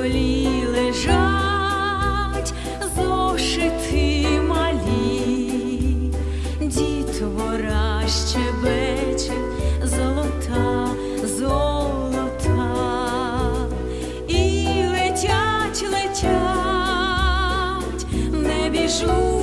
столі лежать зошити малі, дітвора щебече, золота, золота, і летять, летять, не біжуть.